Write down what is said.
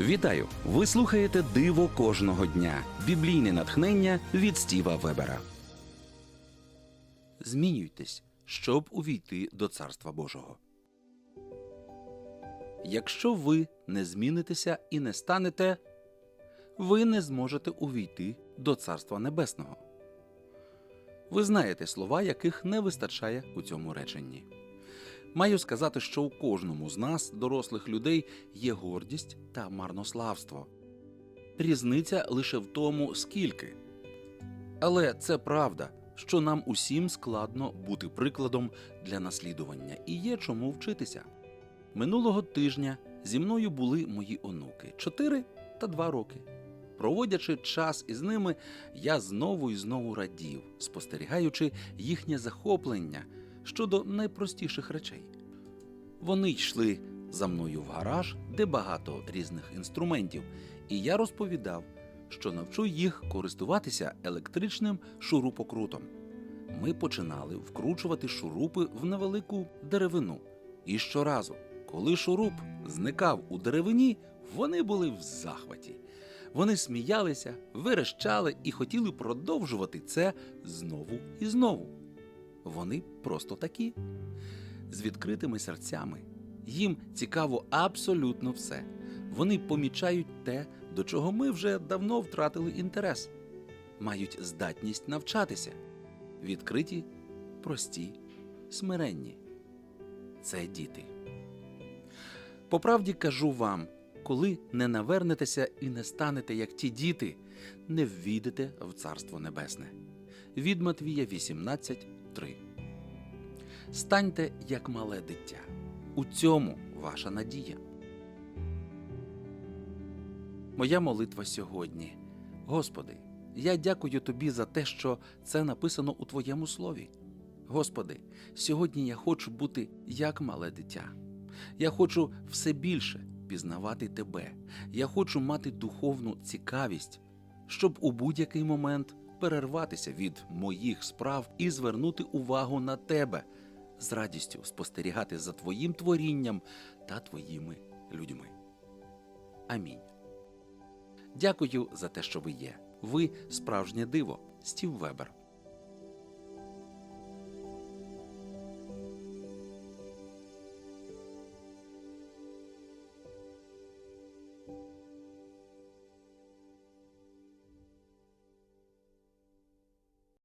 Вітаю! Ви слухаєте Диво кожного дня. Біблійне натхнення від Стіва Вебера. Змінюйтесь, щоб увійти до Царства Божого. Якщо ви не змінитеся і не станете, ви не зможете увійти до Царства Небесного. Ви знаєте слова, яких не вистачає у цьому реченні. Маю сказати, що у кожному з нас, дорослих людей, є гордість та марнославство. Різниця лише в тому, скільки. Але це правда, що нам усім складно бути прикладом для наслідування і є чому вчитися. Минулого тижня зі мною були мої онуки 4 та 2 роки. Проводячи час із ними, я знову і знову радів, спостерігаючи їхнє захоплення щодо найпростіших речей. Вони йшли за мною в гараж, де багато різних інструментів, і я розповідав, що навчу їх користуватися електричним шурупокрутом. Ми починали вкручувати шурупи в невелику деревину. І щоразу, коли шуруп зникав у деревині, вони були в захваті. Вони сміялися, верещали і хотіли продовжувати це знову і знову. Вони просто такі. З відкритими серцями. Їм цікаво абсолютно все. Вони помічають те, до чого ми вже давно втратили інтерес, мають здатність навчатися. Відкриті, прості, смиренні. Це діти. По правді кажу вам, коли не навернетеся і не станете як ті діти, не ввійдете в Царство Небесне. Від Матвія 18.3 Станьте як мале дитя. У цьому ваша надія. Моя молитва сьогодні. Господи, я дякую Тобі за те, що це написано у Твоєму слові. Господи, сьогодні я хочу бути як мале дитя. Я хочу все більше пізнавати Тебе. Я хочу мати духовну цікавість, щоб у будь-який момент перерватися від моїх справ і звернути увагу на Тебе, з радістю спостерігати за Твоїм творінням та Твоїми людьми. Амінь. Дякую за те, що ви є. Ви справжнє диво, Стів Вебер.